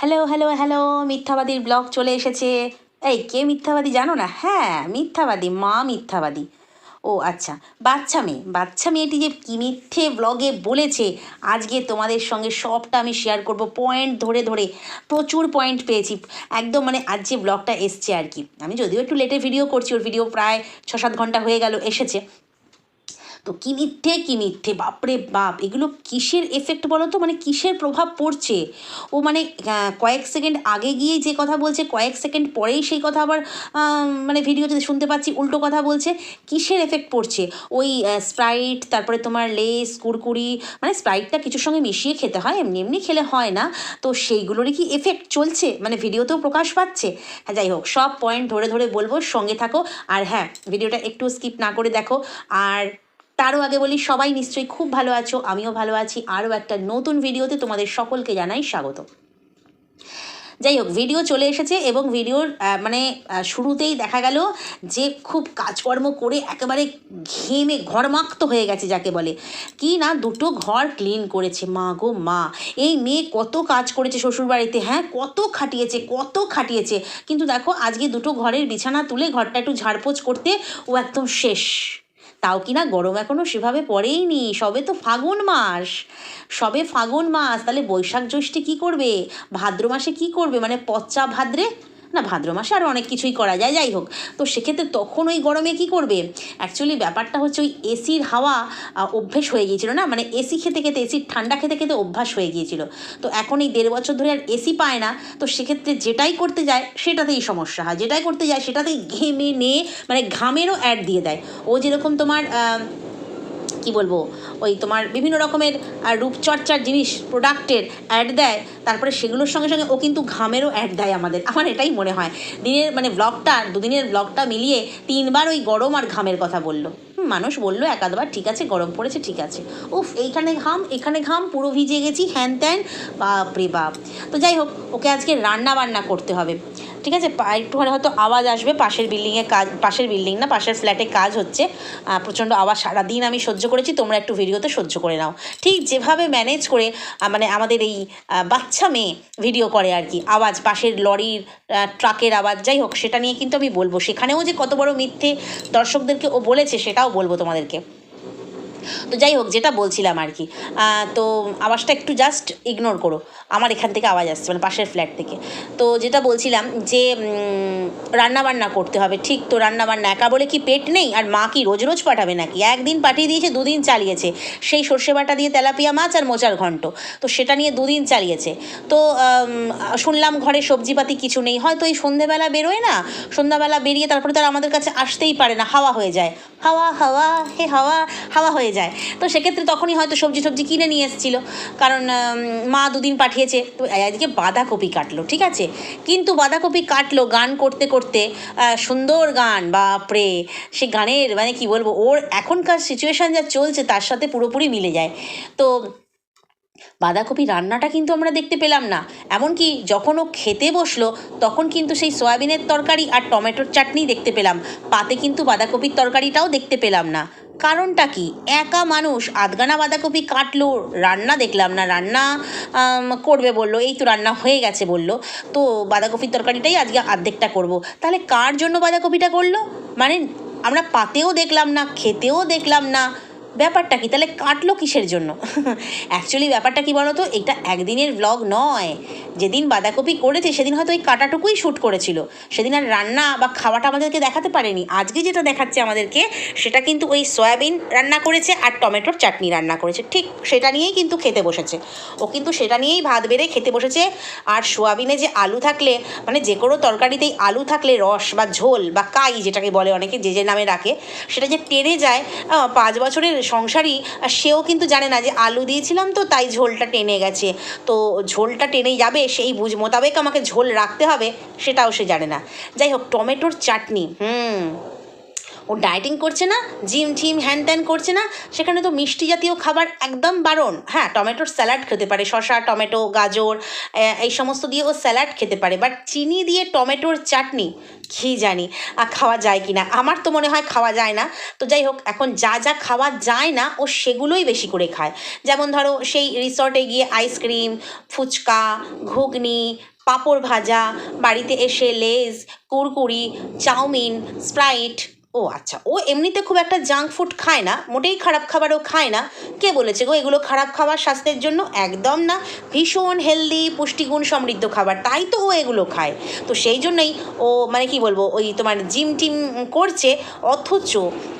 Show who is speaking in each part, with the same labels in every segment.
Speaker 1: Hello hello hello মিথ্যাবাদীর blog চলে এসেছে। এই, কে মিথ্যাবাদী জানো না? হ্যাঁ মিথ্যাবাদী, মা মিথ্যাবাদী। ও আচ্ছা বাচ্চা মেয়ে। বাচ্চা মেয়েটি যে কী মিথ্যে ব্লগে বলেছে, আজকে তোমাদের সঙ্গে সবটা আমি শেয়ার করব। পয়েন্ট ধরে ধরে, প্রচুর পয়েন্ট পেয়েছি। একদম মানে আজ যে ব্লগটা এসছে আর কি। আমি যদিও একটু লেটে ভিডিও করছি, ওর ভিডিও প্রায় ছ সাত ঘণ্টা হয়ে গেল, এসেছে। তো কী মিথ্যে কী মিথ্যে? বাপরে বাপ, এগুলো কিসের এফেক্ট বলো তো মানে কিসের প্রভাব পড়ছে? ও মানে কয়েক সেকেন্ড আগে গিয়ে যে কথা বলছে, কয়েক সেকেন্ড পরেই সেই কথা আবার মানে ভিডিওতে শুনতে পাচ্ছি, উল্টো কথা বলছে। কিসের এফেক্ট পড়ছে? ওই স্প্রাইট তারপরে তোমার লেস, কুরকুরি মানে স্প্রাইটটা কিছুর সঙ্গে মিশিয়ে খেতে হয়, এমনি এমনি খেলে হয় না। তো সেইগুলোরই কি এফেক্ট চলছে? মানে ভিডিওতেও প্রকাশ পাচ্ছে? হ্যাঁ যাই হোক, সব পয়েন্ট ধরে ধরে বলব, সঙ্গে থাকো। আর হ্যাঁ ভিডিওটা একটু স্কিপ না করে দেখো। আর তারও আগে বলি, সবাই নিশ্চয়ই খুব ভালো আছো, আমিও ভালো আছি। আরও একটা নতুন ভিডিওতে তোমাদের সকলকে জানাই স্বাগত। যাই হোক, ভিডিও চলে এসেছে এবং ভিডিওর মানে শুরুতেই দেখা গেল যে খুব কাজকর্ম করে একেবারে ঘেমে ঘরমাক্ত হয়ে গেছে যাকে বলে। কি না দুটো ঘর ক্লিন করেছে, মা গো মা। এই মেয়ে কত কাজ করেছে শ্বশুরবাড়িতে হ্যাঁ? কত খাটিয়েছে কত খাটিয়েছে। কিন্তু দেখো, আজকে দুটো ঘরের বিছানা তুলে ঘরটা একটু ঝাড়পোছ করতে ও একদম শেষ। তাও কি না গরম এখনও সেভাবে পড়েই নি সবে তো ফাগুন মাস। সবে ফাগুন মাস, তাহলে বৈশাখ জ্যৈষ্ঠে কী করবে? ভাদ্র মাসে কী করবে? মানে পচা ভাদ্রে না, ভাদ্র মাসে আরও অনেক কিছুই করা যায়, যাই হোক। তো সেক্ষেত্রে তখন ওই গরমে কী করবে? অ্যাকচুয়ালি ব্যাপারটা হচ্ছে ওই এসির হাওয়া অভ্যেস হয়ে গিয়েছিল না? মানে এসি খেতে খেতে এসির ঠান্ডা খেতে খেতে অভ্যাস হয়ে গিয়েছিল। তো এখন এই দেড় বছর ধরে আর এসি পায় না। তো সেক্ষেত্রে যেটাই করতে যায়, সেটাতেই সমস্যা হয়। যেটাই করতে যায়, সেটাতেই ঘেমে নিয়ে মানে ঘামেরও অ্যাড দিয়ে দেয়। ও যেরকম তোমার কি বলব? ওই তোমার বিভিন্ন রকমের রূপচর্চার জিনিস প্রোডাক্টের অ্যাড দেয়, তারপরে সেগুলোর সঙ্গে সঙ্গে ও কিন্তু ঘামেরও অ্যাড দেয় আমাদের। আমার এটাই মনে হয়। দিনের মানে ব্লগটা দুদিনের ব্লগটা মিলিয়ে তিনবার ওই গরম আর ঘামের কথা বলল। মানুষ বলল এক আধবার ঠিক আছে, গরম পড়েছে, ঠিক আছে। উফ, এইখানে ঘাম, এখানে ঘাম, পুরো ভিজে গেছি, হ্যান ত্যান। বাপরে বাপ। তো যাই হোক, ওকে আজকে রান্না বান্না করতে হবে। ঠিক আছে? একটুখানি হয়তো আওয়াজ আসবে। পাশের বিল্ডিংয়ে কাজ, পাশের বিল্ডিং না, পাশের ফ্ল্যাটে কাজ হচ্ছে। প্রচণ্ড আওয়াজ সারাদিন আমি সহ্য করেছি। তোমরা একটু ভিডিওতে সহ্য করে নাও। ঠিক যেভাবে ম্যানেজ করে মানে আমাদের এই বাচ্চা মেয়ে ভিডিও করে আর কি। আওয়াজ, পাশের লরির ট্রাকের আওয়াজ, যাই হোক, সেটা নিয়ে কিন্তু আমি বলব। সেখানেও যে কত বড় মিথ্যে দর্শকদেরকে ও বলেছে, সেটাও বলব তোমাদেরকে। তো যাই হোক, যেটা বলছিলাম আর কি। তো আওয়াজটা একটু জাস্ট ইগনোর করো। আমার এখান থেকে আওয়াজ আসছে মানে পাশের ফ্ল্যাট থেকে। তো যেটা বলছিলাম যে রান্নাবান্না করতে হবে, ঠিক তো? রান্নাবান্না একা বলে কি পেট নেই? আর মা কি রোজ রোজ পাঠাবে নাকি? একদিন পাঠিয়ে দিয়েছে, দুদিন চালিয়েছে। সেই সর্ষে বাটা দিয়ে তেলাপিয়া মাছ আর মোচার ঘন্ট। তো সেটা নিয়ে দুদিন চালিয়েছে। তো শুনলাম ঘরে সবজিপাতি কিছু নেই। হয়তো এই সন্ধেবেলা বেরোয় না, সন্ধ্যাবেলা বেরিয়ে তারপরে তার আমাদের কাছে আসতেই পারে না। হাওয়া হয়ে যায়। হাওয়া হাওয়া, হে হাওয়া হাওয়া হয়ে যায়। তো সেক্ষেত্রে তখনই হয়তো সবজি সবজি কিনে নিয়ে এসেছিল। কারণ মা দুদিন পাঠিয়েছে। তো আজকে বাঁধাকপি কাটলো, ঠিক আছে? কিন্তু বাঁধাকপি কাটলো গান করতে করতে সুন্দর গান, বাপরে! সে গানের মানে কি বলব, ওর এখনকার সিচুয়েশান যা চলছে, তার সাথে পুরোপুরি মিলে যায়। তো বাঁধাকপি রান্নাটা কিন্তু আমরা দেখতে পেলাম না। এমনকি যখন ও খেতে বসল, তখন কিন্তু সেই সয়াবিনের তরকারি আর টমেটোর চাটনি দেখতে পেলাম। পাতে কিন্তু বাঁধাকপির তরকারিটাও দেখতে পেলাম না। কারণটা কি? একা মানুষ, আধগানা বাঁধাকপি কাটলো, রান্না দেখলাম না, রান্না করবে বলল, এই তো রান্না হয়ে গেছে বলল। তো বাঁধাকপির তরকারিটাই আজকে আর্ধেকটা করব। তাহলে কার জন্য বাঁধাকপিটা করল? মানে আমরা পাতেও দেখলাম না, খেতেও দেখলাম না ব্যাপারটা কি? তাহলে কাটলো কিসের জন্য? অ্যাকচুয়ালি ব্যাপারটা কি বলো তো এটা একদিনের ব্লগ নয়। যেদিন বাঁধাকপি করেছে, সেদিন হয়তো ওই কাটাটুকুই শ্যুট করেছিল। সেদিন আর রান্না বা খাওয়াটা আমাদেরকে দেখাতে পারেনি। আজকে যেটা দেখাচ্ছে আমাদেরকে, সেটা কিন্তু ওই সয়াবিন রান্না করেছে আর টমেটোর চাটনি রান্না করেছে। ঠিক সেটা নিয়েই কিন্তু খেতে বসেছে। ও কিন্তু সেটা নিয়েই ভাত বেড়ে খেতে বসেছে। আর সোয়াবিনে যে আলু থাকলে মানে যে কোনো তরকারিতেই আলু থাকলে রস বা ঝোল বা কাই যেটাকে বলে অনেকে, যে যে নামে রাখে সেটা যে টেনে যায় পাঁচ বছরের সংসারই আর সেও কিন্তু জানে না যে আলু দিয়েছিলাম তো, তাই ঝোলটা টেনে গেছে। তো ঝোলটা টেনে যাবে, সেই বুঝ মোতাবেক আমাকে ঝোল রাখতে হবে, সেটাও সে জানে না। যাই হোক, টমেটোর চাটনি, হুম। ও ডায়েটিং করছে না জিম টিম হ্যান ত্যান করছে না সেখানে তো মিষ্টি জাতীয় খাবার একদম বারণ। হ্যাঁ টমেটোর স্যালাড খেতে পারে শসা টমেটো গাজর এই সমস্ত দিয়ে ও স্যালাড খেতে পারে বাট চিনি দিয়ে টমেটোর চাটনি কি জানি আহ, খাওয়া যায় কি না আমার তো মনে হয় খাওয়া যায় না। তো যাই হোক এখন যা যা খাওয়া যায় না ও সেগুলোই বেশি করে খায়। যেমন ধরো সেই রিসর্টে গিয়ে আইসক্রিম ফুচকা ঘুগনি পাঁপড় ভাজা বাড়িতে এসে লেজ কুরকুরি চাউমিন স্প্রাইট ও আচ্ছা ও এমনিতে খুব একটা জাঙ্ক ফুড খায় না, মোটেই খারাপ খাবারও খায় না। কে বলেছে গো, এগুলো খারাপ খাবার স্বাস্থ্যের জন্য? একদম না। ভীষণ হেলদি পুষ্টিগুণ সমৃদ্ধ খাবার, তাই তো ও এগুলো খায়। তো সেই জন্যই ও মানে কি বলব, ওই তোমার জিম টিম করছে, অথচ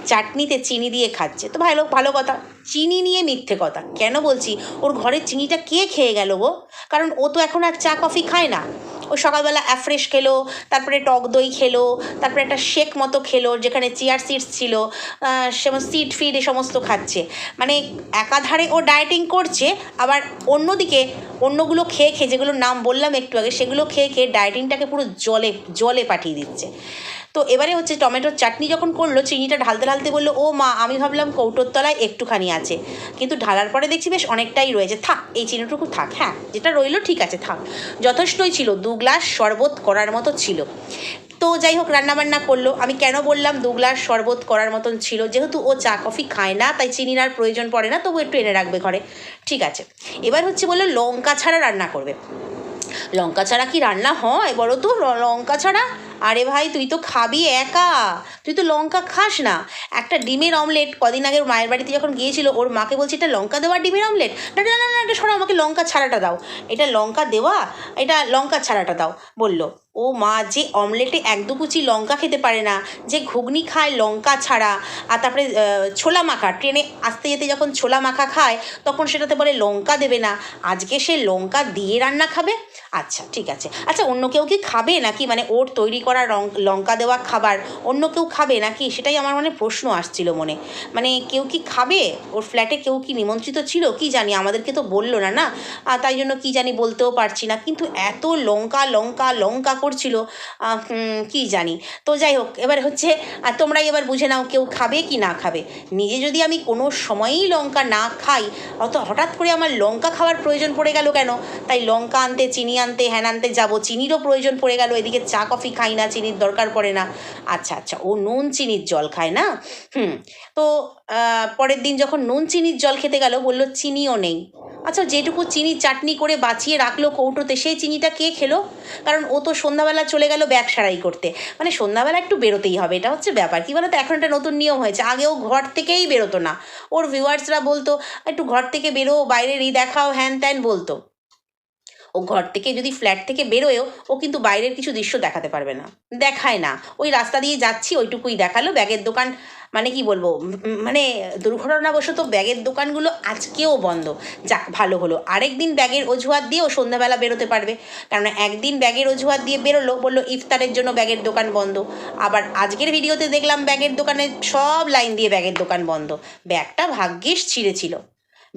Speaker 1: চাটনিতে চিনি দিয়ে খাচ্ছে। তো ভালো ভালো কথা। চিনি নিয়ে মিথ্যে কথা। কেন বলছি? ওর ঘরের চিনিটা কে খেয়ে গেল গো? কারণ ও তো এখন আর চা, কফি খায় না। ও সকালবেলা অ্যাফ্রেশ খেলো, তারপরে টক দই খেলো, তারপরে একটা শেক মতো খেলো, যেখানে চেয়ার সিটস ছিল সেমন সিট ফিড এ সমস্ত খাচ্ছে। মানে একাধারে ও ডায়েটিং করছে, আবার অন্যদিকে অন্যগুলো খেয়ে খেয়ে, যেগুলোর নাম বললাম একটু আগে, সেগুলো খেয়ে খেয়ে ডায়েটিংটাকে পুরো জলে জলে পাঠিয়ে দিচ্ছে। তো এবারে হচ্ছে টমেটোর চাটনি যখন করল, চিনিটা ঢালতে ঢালতে বলল, ও মা, আমি ভাবলাম কৌটোর তলায় একটুখানি আছে। কিন্তু ঢালার পরে দেখছি বেশ অনেকটাই রয়েছে। থাক, এই চিনিটুকু থাক হ্যাঁ যেটা রইল ঠিক আছে, থাক। যথেষ্টই ছিল, দু গ্লাস শরবত করার মতো ছিল। তো যাই হোক, রান্নাবান্না করল। আমি কেন বললাম দু গ্লাস শরবত করার মতন ছিল? যেহেতু ও চা, কফি খায় না, তাই চিনির আর প্রয়োজন পড়ে না, তবু একটু এনে রাখবে ঘরে। ঠিক আছে। এবার হচ্ছে বলল লঙ্কা ছাড়া রান্না করবে। লঙ্কা ছাড়া কি রান্না হয় বলো তো? লঙ্কা ছাড়া আরে ভাই, তুই তো খাবি একা। তুই তো লঙ্কা খাস না। একটা ডিমের অমলেট কদিন আগে মায়ের বাড়িতে যখন গিয়েছিল, ওর মাকে বলছি, এটা লঙ্কা দেওয়া ডিমের অমলেট? না না না না এটা সরো আমাকে লঙ্কা ছাড়াটা দাও। এটা লঙ্কা দেওয়া? এটা লঙ্কা ছাড়াটা দাও। বলল। ও মা যে অমলেটে এক দু কুচি লঙ্কা খেতে পারে না, যে ঘুগনি খায় লঙ্কা ছাড়া। আর তারপরে ছোলা মাখা, ট্রেনে আসতে যেতে যখন ছোলা মাখা খায়, তখন সেটাতে বলে লঙ্কা দেবে না। আজকে সে লঙ্কা দিয়ে রান্না খাবে? আচ্ছা ঠিক আছে। আচ্ছা অন্য কেউ কি খাবে নাকি? মানে ওর তৈরি করা লঙ্কা দেওয়া খাবার অন্য কেউ খাবে নাকি? সেটাই আমার মানে প্রশ্ন আসছিল মনে। মানে কেউ কি খাবে? ওর ফ্ল্যাটে কেউ কি নিমন্ত্রিত ছিল? কি জানি, আমাদেরকে তো বলল না না? তাই জন্য কি জানি বলতেও পারছি না। কিন্তু এত লঙ্কা লঙ্কা লঙ্কা করছিল কি জানি। তো যাই হোক, এবার হচ্ছে আর তোমরাই এবার বুঝে নাও কেউ খাবে কি না খাবে। নিজে যদি আমি কোনো সময়ই লঙ্কা না খাই, অত হঠাৎ করে আমার লঙ্কা খাওয়ার প্রয়োজন পড়ে গেল কেন? তাই লঙ্কা আনতে, চিনি আনতে, হ্যান আনতে যাব, চিনিরও প্রয়োজন পড়ে গেল, এদিকে চা, কফি খাই না, চিনির দরকার পড়ে না। আচ্ছা আচ্ছা ও নুন, চিনির জল খায় না? হুম, তো পরের দিন যখন নুন, চিনির জল খেতে গেল, বলল, চিনিও নেই। আচ্ছা যেটুকু চিনি চাটনি করে বাঁচিয়ে রাখল কৌটোতে, সেই চিনিটা কে খেলো? কারণ ও তো সন্ধ্যাবেলা চলে গেল ব্যাগ সারাই করতে। মানে সন্ধ্যাবেলা একটু বেরোতেই হবে, এটা হচ্ছে ব্যাপার। কী বলতো, এখন একটা নতুন নিয়ম হয়েছে আগেও ঘর থেকেই বেরোতো না। ওর ভিউয়ার্সরা বলতো, একটু ঘর থেকে বেরো, বাইরের এই দেখাও, হ্যান ত্যান, বলতো। ও ঘর থেকে যদি ফ্ল্যাট থেকে বেরোয়ও, ও কিন্তু বাইরের কিছু দৃশ্য দেখাতে পারবে না। দেখায় না। ওই রাস্তা দিয়ে যাচ্ছি, ওইটুকুই দেখাল, ব্যাগের দোকান মানে কি বলব মানে দুর্ঘটনাবশত ব্যাগের দোকানগুলো আজকেও বন্ধ। যাক, ভালো হলো। আরেক দিন ব্যাগের অজুহাত দিয়েও সন্ধ্যাবেলা বেরোতে পারবে। কারণ একদিন ব্যাগের অজুহাত দিয়ে বেরোলো, বলল, ইফতারের জন্য ব্যাগের দোকান বন্ধ। আবার আজকের ভিডিওতে দেখলাম ব্যাগের দোকানে সব লাইন দিয়ে ব্যাগের দোকান বন্ধ। ব্যাগটা ভাগ্যিস ছিঁড়েছিল।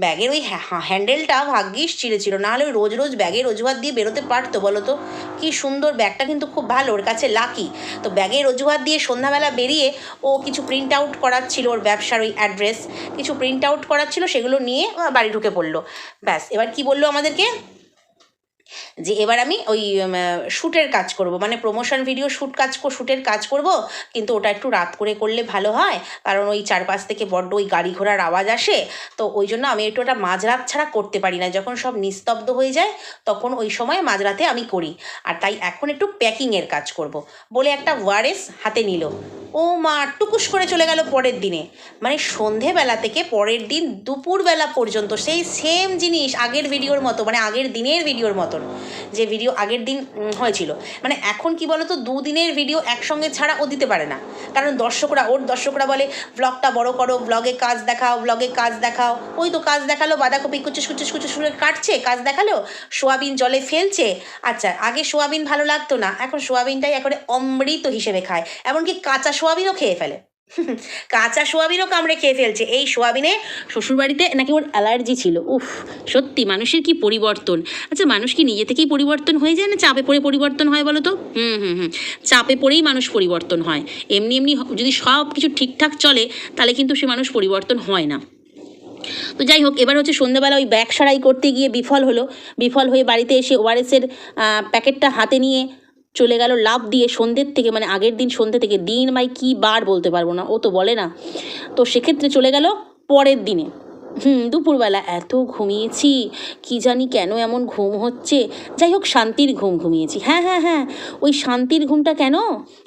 Speaker 1: ব্যাগের ওই হ্যান্ডেলটা ভাগ্যিস ছিঁড়েছিল নাহলে ওই রোজ রোজ ব্যাগের অজুহাত দিয়ে বেরোতে পারতো বলো তো কি সুন্দর ব্যাগটা কিন্তু খুব ভালো, ওর কাছে লাকি তো ব্যাগের অজুহাত দিয়ে সন্ধ্যাবেলা বেরিয়ে ও কিছু প্রিন্ট আউট করাচ্ছিল ওর ব্যবসার ওই অ্যাড্রেস কিছু প্রিন্ট আউট করাচ্ছিল, সেগুলো নিয়ে বাড়ি ঢুকে পড়ল। ব্যাস, এবার কি বলল আমাদেরকে? যে এবার আমি ওই শ্যুটের কাজ করব। মানে প্রমোশন ভিডিও শ্যুট কাজ শ্যুটের কাজ করব, কিন্তু ওটা একটু রাত করে করলে ভালো হয়, কারণ ওই চারপাশ থেকে বড্ড ওই গাড়ি ঘোড়ার আওয়াজ আসে, তো ওই জন্য আমি একটু ওটা মাঝরাত ছাড়া করতে পারি না। যখন সব নিস্তব্ধ হয়ে যায়, তখন ওই সময় মাঝরাতে আমি করি। আর তাই এখন একটু প্যাকিংয়ের কাজ করব, বলে একটা ওয়ারেস হাতে নিল। ও মা, টুকুস করে চলে গেল পরের দিনে। মানে সন্ধেবেলা থেকে পরের দিন দুপুরবেলা পর্যন্ত, সেই সেম জিনিস আগের ভিডিওর মতো মানে আগের দিনের ভিডিওর মতন। যে ভিডিও আগের দিন হয়েছিল। মানে এখন কি বলতো, দুদিনের ভিডিও একসঙ্গে ছাড়া ও দিতে পারে না। কারণ দর্শকরা, ওর দর্শকরা বলে ব্লগটা বড় করো ব্লগে কাজ দেখাও ব্লগে কাজ দেখাও। ওই তো কাজ দেখাল, বাঁধাকপি কুচুস কুচুস কুচুস করে কাটছে, কাজ দেখাল, সোয়াবিন জলে ফেলছে। আচ্ছা আগে সোয়াবিন ভালো লাগতো না, এখন সোয়াবিনটাই এখন অমৃত হিসেবে খায়। এমনকি কাঁচা সোয়াবিনও খেয়ে ফেলে। কাঁচা সোয়াবিনও কামড়ে খেয়ে ফেলছে। এই সোয়াবিনে শ্বশুরবাড়িতে নাকি ওর অ্যালার্জি ছিল। উফ, সত্যি মানুষের কি পরিবর্তন? আচ্ছা মানুষ কি নিজে থেকেই পরিবর্তন হয়ে যায় না চাপে পড়ে পরিবর্তন হয় বলো তো? হুম হুম হুম। চাপে পড়েই মানুষ পরিবর্তন হয়। এমনি এমনি যদি সব কিছু ঠিকঠাক চলে, তাহলে কিন্তু সে মানুষ পরিবর্তন হয় না। তো যাই হোক, এবার হচ্ছে সন্ধ্যাবেলা ওই ব্যাগ সারাই করতে গিয়ে বিফল হলো। বিফল হয়ে বাড়িতে এসে ওআরএসের প্যাকেটটা হাতে নিয়ে চলে গেল লাভ দিয়ে সন্ধ্যের থেকে মানে আগের দিন সন্ধ্যে থেকে, দিন মাই কী বার বলতে পারব না, ও তো বলে না। তো সেক্ষেত্রে চলে গেল পরের দিনে। হুম, দুপুরবেলা এত ঘুমিয়েছি, কি জানি কেন এমন ঘুম হচ্ছে। যাই হোক, শান্তির ঘুম ঘুমিয়েছি। হ্যাঁ হ্যাঁ হ্যাঁ ওই শান্তির ঘুমটা কেন?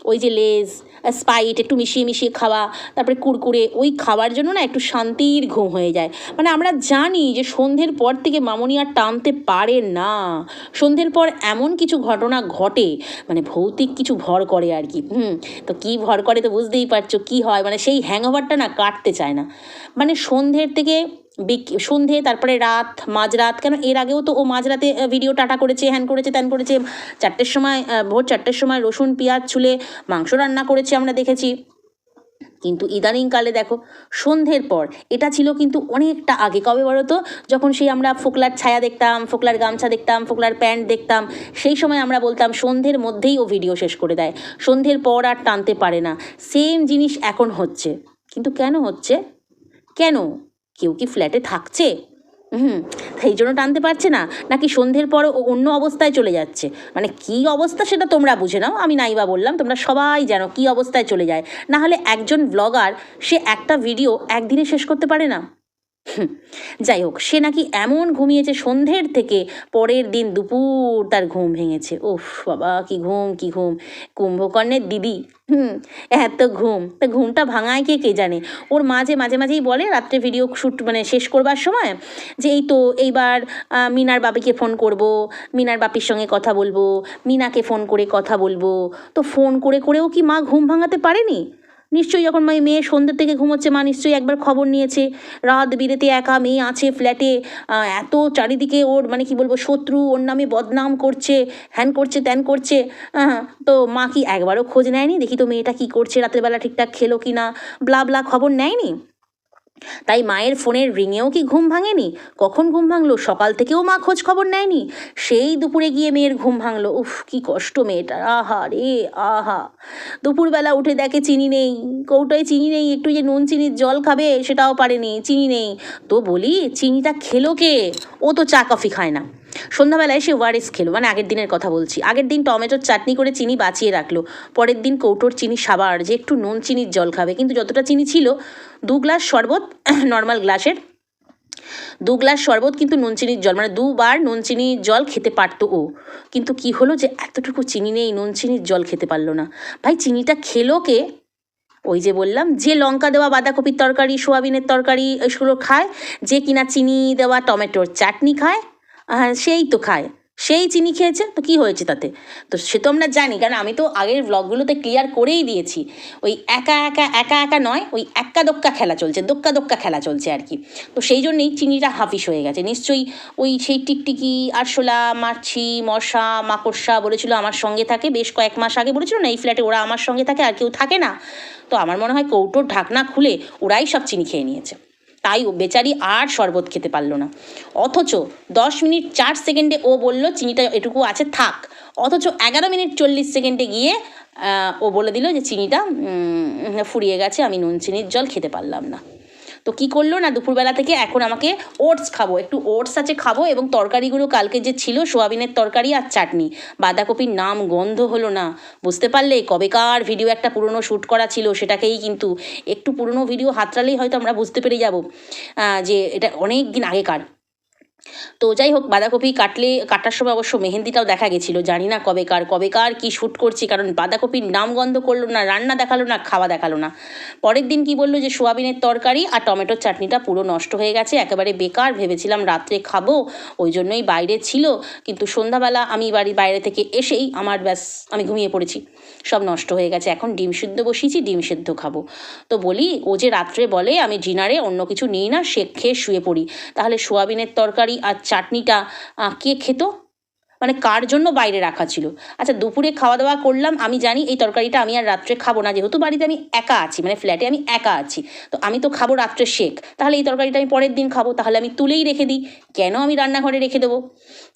Speaker 1: ওই যে লেজ স্পাইট, একটু মিশিয়ে মিশিয়ে খাওয়া, তারপরে কুরকুরে, ওই খাওয়ার জন্য না একটু শান্তির ঘুম হয়ে যায়। মানে আমরা জানি যে সন্ধ্যের পর থেকে মামনি আর টানতে পারে না। সন্ধ্যের পর এমন কিছু ঘটনা ঘটে মানে ভৌতিক কিছু ভর করে আর কি। হুম, তো কী ভর করে তো বুঝতেই পারছ কী হয়? মানে সেই হ্যাংওভারটা না কাটতে চায় না। মানে সন্ধ্যের থেকে বিক, সন্ধে, তারপরে রাত, মাঝরাত, কেন এর আগেও তো ও মাঝরাতে ভিডিও টাটা করেছে, হ্যান করেছে, ত্যান করেছে, চারটের সময় ভোর চারটের সময় রসুন, পেঁয়াজ ছুলে মাংস রান্না করেছে আমরা দেখেছি। কিন্তু ইদানিংকালে দেখো, সন্ধ্যের পর, এটা ছিল কিন্তু অনেকটা আগে। কবে বলো তো? যখন সেই আমরা ফোকলার ছায়া দেখতাম, ফোকলার গামছা দেখতাম, ফোকলার প্যান্ট দেখতাম, সেই সময় আমরা বলতাম সন্ধ্যের মধ্যেই ও ভিডিও শেষ করে দেয়। সন্ধ্যের পর আর টানতে পারে না। সেম জিনিস এখন হচ্ছে। কিন্তু কেন হচ্ছে? কেন? কেউ কি ফ্ল্যাটে থাকছে? হুম, সেই জন্য টানতে পারছে না, নাকি সন্ধ্যের পর ও অন্য অবস্থায় চলে যাচ্ছে? মানে কি অবস্থা সেটা তোমরা বুঝে নাও, আমি নাইবা বললাম, তোমরা সবাই জানো কি অবস্থায় চলে যায়। না হলে একজন ব্লগার সে একটা ভিডিও একদিনে শেষ করতে পারে না? যাই হোক সে নাকি এমন ঘুমিয়েছে সন্ধ্যের থেকে, পরের দিন দুপুর তার ঘুম ভেঙেছে। ওফ বাবা, কি ঘুম কি ঘুম। কুম্ভকর্ণের দিদি, হুম, এত ঘুম। তা ঘুমটা ভাঙায় কে কে জানে? ওর মাঝে মাঝে মাঝেই বলে, রাত্রে ভিডিও শ্যুট মানে শেষ করবার সময়, যে এই তো, এইবার মিনার বাপিকে ফোন করব, মিনার বাপির সঙ্গে কথা বলব, মিনাকে ফোন করে কথা বলব। তো ফোন করে করেও কি মা ঘুম ভাঙাতে পারেনি? নিশ্চয়ই যখন মাই মেয়ে সন্ধ্যের থেকে ঘুমোচ্ছে, মা নিশ্চয়ই একবার খবর নিয়েছে। রাত বিরেতে একা মেয়ে আছে ফ্ল্যাটে এত চারিদিকে ওর মানে কি বলব, শত্রু, ওর নামে বদনাম করছে, হ্যান করছে, ত্যান করছে। তো মা কি একবারও খোঁজ নেয়নি? দেখি তো মেয়েটা কি করছে, রাতের বেলা ঠিকঠাক খেলো কি না ব্লা ব্লা খবর নেয়নি? তাই মায়ের ফোনের রিঙেও কি ঘুম ভাঙেনি? কখন ঘুম ভাঙলো? সকাল থেকেও মা খোঁজ খবর নেয়নি। সেই দুপুরে গিয়ে মেয়ের ঘুম ভাঙলো। উফ, কি কষ্ট মেয়েটার। আহা রে, আহা। দুপুরবেলা উঠে দেখে চিনি নেই। কৌটায় চিনি নেই। একটু যে নুন চিনির জল খাবে সেটাও পারেনি। চিনি নেই। তো বলি, চিনিটা খেলো কে? ও তো চা কফি খায় না। সন্ধ্যাবেলায় সে ওয়ারেস খেলো মানে আগের দিনের কথা বলছি। আগের দিন টমেটোর চাটনি করে চিনি বাঁচিয়ে রাখল। পরের দিন কৌটোর চিনি সাবার, যে একটু নুন চিনির জল খাবে। কিন্তু যতটা চিনি ছিল, দু গ্লাস শরবত নর্মাল গ্লাসের, দু গ্লাস শরবত কিন্তু নুন চিনির জল মানে দুবার নুন চিনির জল খেতে পারতো ও। কিন্তু কি হলো যে এতটুকু চিনি নেই, নুন চিনির জল খেতে পারল না। ভাই, চিনিটা খেলো কে? ওই যে বললাম, যে লঙ্কা দেওয়া বাঁধাকপির তরকারি, সোয়াবিনের তরকারি এগুলো খায়, যে কিনা চিনি দেওয়া টমেটোর চাটনি খায় আহ, সেই তো খায়। সেই চিনি খেয়েছে তো কি হয়েছে তাতে? তো সে তো আমরা জানি কারণ আমি তো আগের ব্লগগুলোতে ক্লিয়ার করেই দিয়েছি। ওই একা একা একা একা নয় ওই এক্কা দোক্কা খেলা চলছে দোক্কা দোক্কা খেলা চলছে আর কি। তো সেই জন্যই চিনিটা হাফিস হয়ে গেছে। নিশ্চয়ই ওই সেই টিকটিকি আরশোলা মাছি মশা মাকড়সা বলেছিল আমার সঙ্গে থাকে। বেশ কয়েক মাস আগে বলেছিল না এই ফ্ল্যাটে ওরা আমার সঙ্গে থাকে আর কেউ থাকে না। তো আমার মনে হয় কৌটোর ঢাকনা খুলে ওরাই সব চিনি খেয়ে নিয়েছে। তাই ও বেচারি আর শরবত খেতে পারল না। অথচ দশ মিনিট চার সেকেন্ডে ও বলল, চিনিটা এটুকু আছে, থাক। অথচ এগারো মিনিট চল্লিশ সেকেন্ডে গিয়ে ও বলে দিল যে, চিনিটা ফুরিয়ে গেছে, আমি নুন, চিনির জল খেতে পারলাম না। তো কি করল? না, দুপুরবেলা থেকে এখন আমাকে ওটস খাব। একটু ওটস আছে খাব এবং তরকারিগুলো কালকে যে ছিল সোয়াবিনের তরকারি আর চাটনি। বাঁধাকপির নাম গন্ধ হলো না। বুঝতে পারলে কবেকার ভিডিও একটা পুরনো শ্যুট করা ছিল সেটাকেই কিন্তু একটু পুরনো ভিডিও হাতড়ালেই হয়তো আমরা বুঝতে পেরে যাব যে এটা অনেক দিন আগেকার। তো যাই হোক, বাঁধাকপি কাটলে, কাটার সময় অবশ্য মেহেন্দিটাও দেখা গেছিল, জানি না কবেকার কবেকার কি শ্যুট করছি, কারণ বাঁধাকপির নাম গন্ধ করল না, রান্না দেখাল না, খাওয়া দেখাল না। পরের দিন কি বলল যে সোয়াবিনের তরকারি আর টমেটোর চাটনিটা পুরো নষ্ট হয়ে গেছে, একেবারে বেকার, ভেবেছিলাম রাত্রে খাব, ওই জন্যই বাইরে ছিল, কিন্তু সন্ধ্যাবেলা আমি বাড়ি বাইরে থেকে এসেই আমার ব্যাস, আমি ঘুমিয়ে পড়েছি। সব নষ্ট হয়ে গেছে। এখন ডিম সিদ্ধ বসিয়েছি, ডিম সিদ্ধ খাব। তো বলি, ও যে রাত্রে বলে, আমি ডিনারে অন্য কিছু নিই না, সে খেয়ে শুয়ে পড়ি। তাহলে সোয়াবিনের তরকারি আর চাটনিটা কে খেত? মানে কার জন্য বাইরে রাখা ছিল? আচ্ছা দুপুরে খাওয়া দাওয়া করলাম, আমি জানি এই তরকারিটা আমি আর রাত্রে খাব না, যেহেতু বাড়িতে আমি একা আছি মানে ফ্ল্যাটে আমি একা আছি, তো আমি তো খাব রাত্রে শেক। তাহলে এই তরকারিটা আমি পরের দিন খাব, তাহলে আমি তুলেই রেখে দিই। কেন আমি রান্নাঘরে রেখে দেবো?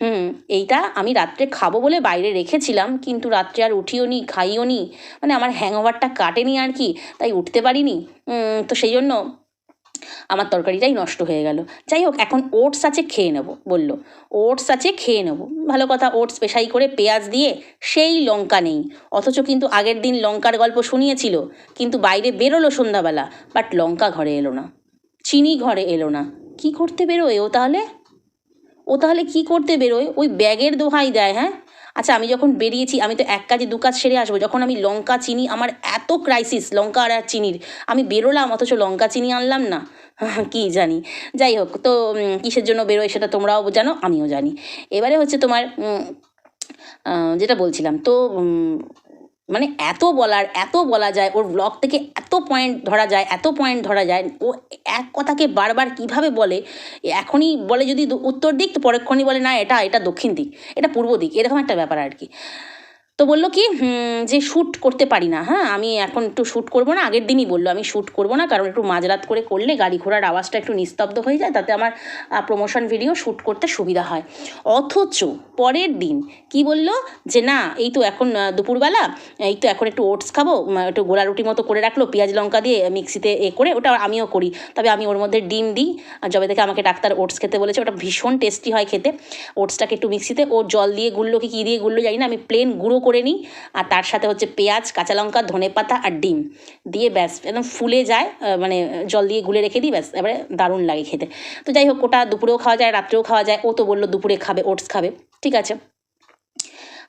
Speaker 1: হুম, এইটা আমি রাত্রে খাব বলে বাইরে রেখেছিলাম, কিন্তু রাত্রে আর উঠিও নি, খাইও নি মানে আমার হ্যাংওভারটা কাটেনি আর কি, তাই উঠতে পারিনি। তো সেই জন্য আমার তরকারিটাই নষ্ট হয়ে গেল। যাই হোক, এখন ওটস আছে, খেয়ে নেব, বলল। ওটস আছে, খেয়ে নেব। ভালো কথা, ওটস পেশাই করে পেঁয়াজ দিয়ে সেই লঙ্কা নেই। অথচ কিন্তু আগের দিন লঙ্কার গল্প শুনিয়েছিল, কিন্তু বাইরে বেরোলো সন্ধ্যাবেলা, বাট লঙ্কা ঘরে এলো না। চিনি ঘরে এলো না। কি করতে বেরোয় ও তাহলে? ও তাহলে কি করতে বেরোয়? ওই ব্যাগের দোহাই দেয় হ্যাঁ? আচ্ছা আমি যখন বেরিয়েছি, আমি তো এক কাজে দু কাজ সেরে আসব। যখন আমি লঙ্কা, চিনি, আমার এত ক্রাইসিস লঙ্কা আর চিনির। আমি বেরোলাম, অথচ লঙ্কা, চিনি আনলাম না। কি জানি। যাই হোক, তো কিসের জন্য বেরোয় সেটা তোমরাও জানো, আমিও জানি। এবারে হচ্ছে তোমার যেটা বলছিলাম, তো মানে এত বলার, এত বলা যায়, ওর ব্লগ থেকে এত পয়েন্ট ধরা যায়, এত পয়েন্ট ধরা যায়, ও এক কথাকে বারবার কীভাবে বলে, এখনই বলে যদি উত্তর দিক তো পরক্ষণই বলে না, এটা এটা দক্ষিণ দিক, এটা পূর্ব দিক, এরকম একটা ব্যাপার আর কি। তো বলল কি যে শ্যুট করতে পারি না। হ্যাঁ আমি এখন একটু শ্যুট করব না, আগের দিনই বলল, আমি শ্যুট করব না, কারণ একটু মাঝরাত করে করলে গাড়ি ঘোড়ার আওয়াজটা একটু নিস্তব্ধ হয়ে যায়, তাতে আমার প্রমোশন ভিডিও শ্যুট করতে সুবিধা হয়। অথচ পরের দিন কি বলল, যে না, এই তো এখন দুপুরবেলা, এই তো এখন একটু ওটস খাব একটু গোলা রুটি মতো করে রাখল, পেঁয়াজ লঙ্কা দিয়ে মিক্সিতে এ করে, ওটা আমিও করি, তবে আমি ওর মধ্যে ডিম দিই। যবে থেকে আমাকে ডাক্তার ওটস খেতে বলেছে, ওটা ভীষণ টেস্টি হয় খেতে, ওটসটাকে একটু মিক্সিতে, ও জল দিয়ে গুললো কি, কী দিয়ে গুললো জানি না, আমি প্লেন গুঁড়ো করে নিই। আর তার সাথে হচ্ছে পেঁয়াজ, কাঁচা লঙ্কা, ধনে পাতা আর ডিম দিয়ে ব্যাস একদম ফুলে যায় মানে জল দিয়ে গুলে রেখে দিই, ব্যাস এবারে দারুণ লাগে খেতে। তো যাই হোক, ওটা দুপুরেও খাওয়া যায়, রাত্রেও খাওয়া যায়, ও তো বলল দুপুরে খাবে, ওটস খাবে, ঠিক আছে।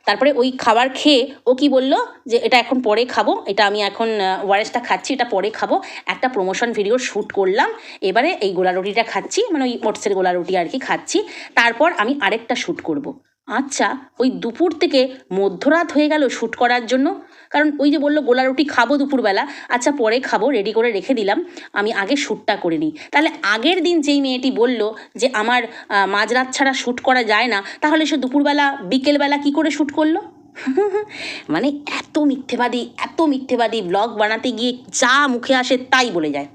Speaker 1: তারপরে ওই খাবার খেয়ে ও কি বলল যে, এটা এখন পরে খাব, এটা আমি এখন ওয়ারেসটা খাচ্ছি, এটা পরে খাব। একটা প্রমোশন ভিডিও শ্যুট করলাম, এবারে এই গোলা রুটিটা খাচ্ছি মানে ওই ওটসের গোলা রুটি আর কি খাচ্ছি। তারপর আমি আরেকটা শ্যুট করব। আচ্ছা ওই দুপুর থেকে মধ্যরাত হয়ে গেল শ্যুট করার জন্য? কারণ ওই যে বলল গোলা রুটি খাব দুপুরবেলা। আচ্ছা পরে খাব রেডি করে রেখে দিলাম। আমি আগে শ্যুটটা করে নিই। তাহলে আগের দিন যেই মেয়েটি বলল যে আমার মাঝরাত ছাড়া শ্যুট করা যায় না, তাহলে সে দুপুরবেলা, বিকেলবেলা কি করে শ্যুট করল? মানে এত মিথ্যেবাদী এত মিথ্যেবাদী ব্লগ বানাতে গিয়ে যা মুখে আসে তাই বলে যায়।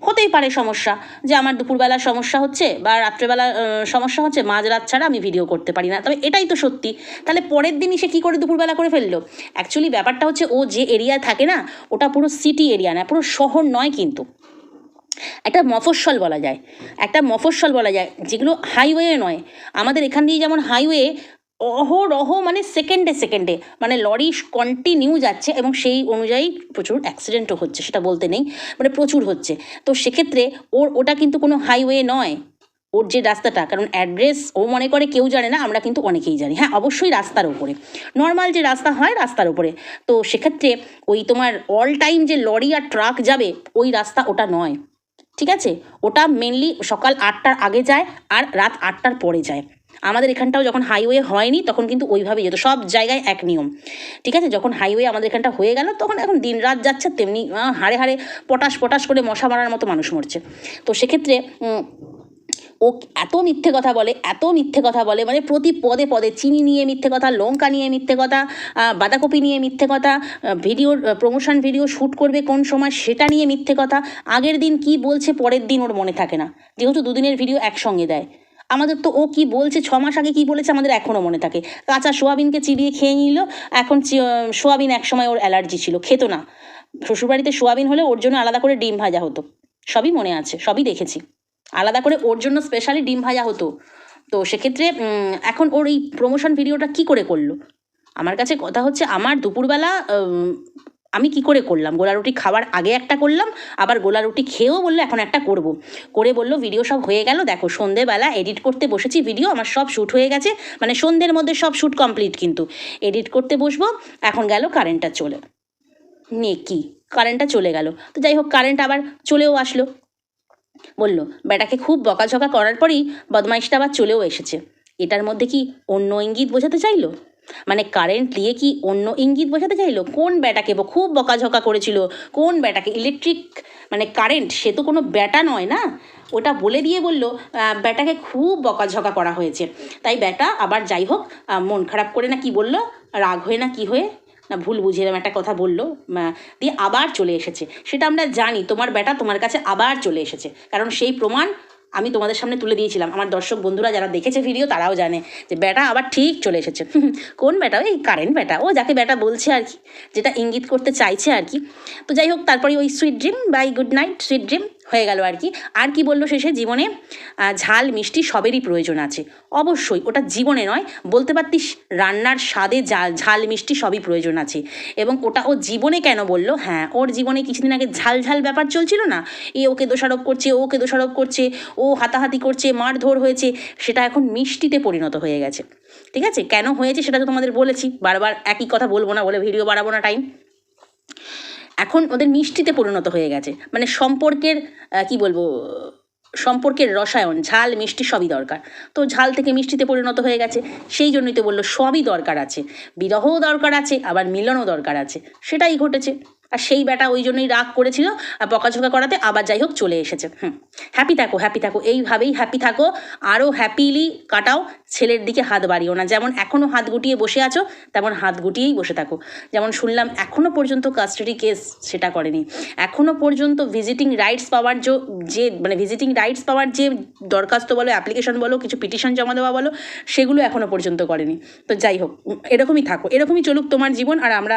Speaker 1: হতেই পারে সমস্যা যে আমার দুপুরবেলা সমস্যা হচ্ছে বা রাত্রেবেলা সমস্যা হচ্ছে মাঝরাত ছাড়া আমি ভিডিও করতে পারি না। তবে এটাই তো সত্যি। তাহলে পরের দিনই সে কী করে দুপুরবেলা করে ফেলল? অ্যাকচুয়ালি ব্যাপারটা হচ্ছে ও যে এরিয়ায় থাকে না, ওটা পুরো সিটি এরিয়া না, পুরো শহর নয় কিন্তু। একটা মফস্বল বলা যায়। একটা মফস্বল বলা যায়, যেগুলো হাইওয়ে নয়। আমাদের এখান দিয়ে যেমন হাইওয়ে অহরহ মানে সেকেন্ডে সেকেন্ডে মানে লরি কন্টিনিউ যাচ্ছে এবং সেই অনুযায়ী প্রচুর অ্যাক্সিডেন্টও হচ্ছে, সেটা বলতে নেই মানে প্রচুর হচ্ছে। তো সেক্ষেত্রে ওর, ওটা কিন্তু কোনো হাইওয়ে নয়। ওর যে রাস্তাটা, কারণ অ্যাড্রেস ও মনে করে কেউ জানে না, আমরা কিন্তু অনেকেই জানি। হ্যাঁ অবশ্যই রাস্তার উপরে। নর্মাল যে রাস্তা হয়, রাস্তার উপরে। তো সেক্ষেত্রে ওই তোমার অল টাইম যে লরি আর ট্রাক যাবে, ওই রাস্তা ওটা নয়। ঠিক আছে? ওটা মেনলি সকাল আটটার আগে যায় আর রাত আটটার পরে যায়। আমাদের এখানটাও যখন হাইওয়ে হয়নি, তখন কিন্তু ওইভাবেই যেত। সব জায়গায় এক নিয়ম। ঠিক আছে? যখন হাইওয়ে আমাদের এখানটা হয়ে গেল, তখন এখন দিন রাত যাচ্ছে, তেমনি হাড়ে হাড়ে পটাশ পটাশ করে মশা মারার মতো মানুষ মরছে। তো সেক্ষেত্রে ও এত মিথ্যে কথা বলে, এত মিথ্যে কথা বলে মানে প্রতি পদে পদে চিনি নিয়ে মিথ্যে কথা, লঙ্কা নিয়ে মিথ্যে কথা বাঁধাকপি নিয়ে মিথ্যে কথা ভিডিওর প্রমোশন ভিডিও শ্যুট করবে কোন সময়, সেটা নিয়ে মিথ্যে কথা, আগের দিন কি বলছে, পরের দিন ওর মনে থাকে না। যেহেতু দুদিনের ভিডিও একসঙ্গে দেয়। আমাদের তো ও কি বলছে? ছ মাস আগে কি বলেছে আমাদের এখনও মনে থাকে। কাঁচা সোয়াবিনকে চিবিয়ে খেয়ে নিল। এখন সোয়াবিন একসময় ওর অ্যালার্জি ছিল। খেত না। শ্বশুরবাড়িতে সোয়াবিন হলে ওর জন্য আলাদা করে ডিম ভাজা হতো। সবই মনে আছে, সবই দেখেছি। আলাদা করে ওর জন্য স্পেশালি ডিম ভাজা হতো। তো সেক্ষেত্রে এখন ওর এই প্রমোশন ভিডিওটা কি করে করল? আমার কাছে কথা হচ্ছে, আমার দুপুরবেলা আমি কি করে করলাম? গোলা রুটি খাওয়ার আগে একটা করলাম, আবার গোলা রুটি খেয়েও বলল এখন একটা করব। করে বলল, ভিডিও সব হয়ে গেল, দেখো সন্ধেবেলা এডিট করতে বসেছি ভিডিও আমার সব শ্যুট হয়ে গেছে। মানে সন্ধ্যের মধ্যে সব শ্যুট কমপ্লিট কিন্তু। এডিট করতে বসবো, এখন গেল কারেন্টটা চলে। নে কি? কারেন্টটা চলে গেল। তো যাই হোক কারেন্ট আবার চলেও আসলো। বলল, বেটাকে খুব বকাঝকা করার পরেই বদমাইশটা আবার চলেও এসেছে। এটার মধ্যে কি অন্য ইঙ্গিত বোঝাতে চাইলো? মানে কারেন্ট দিয়ে কি অন্য ইঙ্গিত বোঝাতে চাইলো? কোন ব্যাটাকে খুব বকাঝকা করেছিল? কোন ব্যাটাকে? ইলেকট্রিক মানে কারেন্ট সে তো কোনো ব্যাটা নয় না? ওটা বলে দিয়ে বলল ব্যাটাকে খুব বকাঝকা করা হয়েছে। তাই ব্যাটা আবার যাই হোক মন খারাপ করে না কি বলল? রাগ হয়ে না কি হয়ে? না ভুল বুঝে এরম একটা কথা বলল দিয়ে আবার চলে এসেছে। সেটা আমরা জানি, তোমার ব্যাটা তোমার কাছে আবার চলে এসেছে। কারণ সেই প্রমাণ আমি তোমাদের সামনে তুলে দিয়েছিলাম। আমার দর্শক বন্ধুরা যারা দেখেছে ভিডিও তারাও জানে যে ব্যাটা আবার ঠিক চলে এসেছে। কোন ব্যাটা? ওই কারেন্ট ব্যাটা। ও যাকে ব্যাটা বলছে আর কি, যেটা ইঙ্গিত করতে চাইছে আর কি। তো যাই হোক, তারপরে ওই sweet dream bye good night sweet dream হয়ে গেল আর কি। আর কি বলল শেষে? জীবনে ঝাল, মিষ্টি সবেরই প্রয়োজন আছে। অবশ্যই, ওটা জীবনে নয়, বলতে পারতিস, রান্নার স্বাদে ঝাল ঝাল, মিষ্টি সবই প্রয়োজন আছে। এবং ওটা ও জীবনে কেন বলল? হ্যাঁ ওর জীবনে কিছুদিন আগে ঝাল ঝাল ব্যাপার চলছিল না? এ ওকে দোষারোপ করছে, ও ওকে দোষারোপ করছে, ও হাতাহাতি করছে, মারধর হয়েছে, সেটা এখন মিষ্টিতে পরিণত হয়ে গেছে। ঠিক আছে? কেন হয়েছে সেটা তো তোমাদের বলেছি, বারবার একই কথা বলব না বলে ভিডিও বাড়াবো না টাইম এখন ওদের মিষ্টিতে পরিণত হয়ে গেছে। মানে সম্পর্কের কি বলব, সম্পর্কের রসায়ন, ঝাল, মিষ্টি সবই দরকার। তো ঝাল থেকে মিষ্টিতে পরিণত হয়ে গেছে, সেই জন্যই তো বলল সবই দরকার আছে। বিরহও দরকার আছে, আবার মিলনও দরকার আছে। সেটাই ঘটেছে। আর সেই ব্যাটা ওই জন্যই রাগ করেছিল আর বকাঝকা করাতে আবার যাই হোক চলে এসেছে। হুম হ্যাপি থাকো হ্যাপি থাকো, এইভাবেই হ্যাপি থাকো। আরও হ্যাপিলি কাটাও, ছেলের দিকে হাত বাড়িও না। যেমন এখনও হাত গুটিয়ে বসে আছো, তেমন হাত গুটিয়েই বসে থাকো। যেমন শুনলাম এখনও পর্যন্ত কাস্টাডি কেস সেটা করেনি। এখনও পর্যন্ত ভিজিটিং রাইটস পাওয়ার যে মানে ভিজিটিং রাইটস পাওয়ার যে দরখাস্ত বলো অ্যাপ্লিকেশন বলো, কিছু পিটিশন জমা দেওয়া বলো, সেগুলো এখনও পর্যন্ত করেনি। তো যাই হোক, এরকমই থাকো, এরকমই চলুক তোমার জীবন। আর আমরা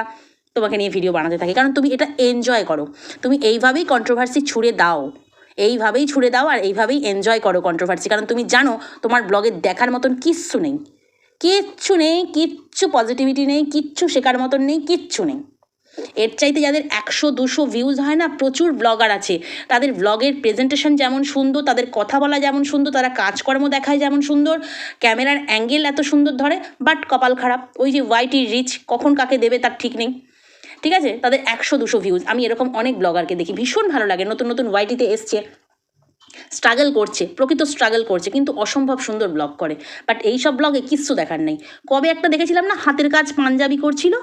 Speaker 1: তোমাকে নিয়ে ভিডিও বানাতে থাকি। কারণ তুমি এটা এনজয় করো। তুমি এইভাবেই কন্ট্রোভার্সি ছুড়ে দাও। এইভাবেই ছুড়ে দাও আর এইভাবেই এনজয় করো কন্ট্রোভার্সি কারণ তুমি জানো, তোমার ব্লগে দেখার মতন কিচ্ছু নেই। কিচ্ছু নেই, কিচ্ছু পজিটিভিটি নেই, কিচ্ছু শেখার মতন নেই, কিচ্ছু নেই। এর চাইতে যাদের একশো, দুশো ভিউজ হয় না, প্রচুর ব্লগার আছে। তাদের ব্লগের প্রেজেন্টেশন যেমন সুন্দর, তাদের কথা বলা যেমন সুন্দর, তারা কাজকর্ম দেখায় যেমন সুন্দর ক্যামেরার অ্যাঙ্গেল এত সুন্দর ধরে বাট কপাল খারাপ। ওই যে ওয়াইটি রিচ কখন কাকে দেবে তার ঠিক নেই। ঠিক আছে? তাদের একশো, দুশো ভিউজ আমি এরকম অনেক ব্লগারকে দেখি, ভীষণ ভালো লাগে। নতুন নতুন ওয়াইটিতে এসছে স্ট্রাগল করছে, প্রকৃত স্ট্রাগল করছে, কিন্তু অসম্ভব সুন্দর ব্লগ করে। বাট এই সব ব্লগে কিচ্ছু দেখার নেই। কবে একটা দেখেছিলাম না, হাতের কাজ পাঞ্জাবি করছিল?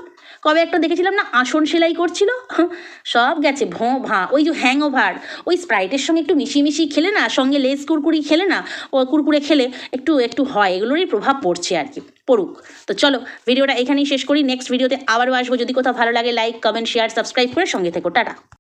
Speaker 1: কবে একটা দেখেছিলাম না, আসন সেলাই করছিল? সব গেছে, ভোঁ ভাঁ। ওই যে হ্যাং ওভার ওই স্প্রাইটের সঙ্গে একটু মিশিয়ে মিশিয়ে খেলে না, সঙ্গে লেস কুরকুরি খেলে না, ও কুরকুরে খেলে, একটু একটু হয়, এগুলোরই প্রভাব পড়ছে আর কি। পড়ুক। তো চলো, ভিডিওটা এখানেই শেষ করি। নেক্সট ভিডিওতে আবারও আসব। যদি কোথাও ভালো লাগে লাইক কমেন্ট শেয়ার সাবস্ক্রাইব করে সঙ্গে থেকো। টাটা।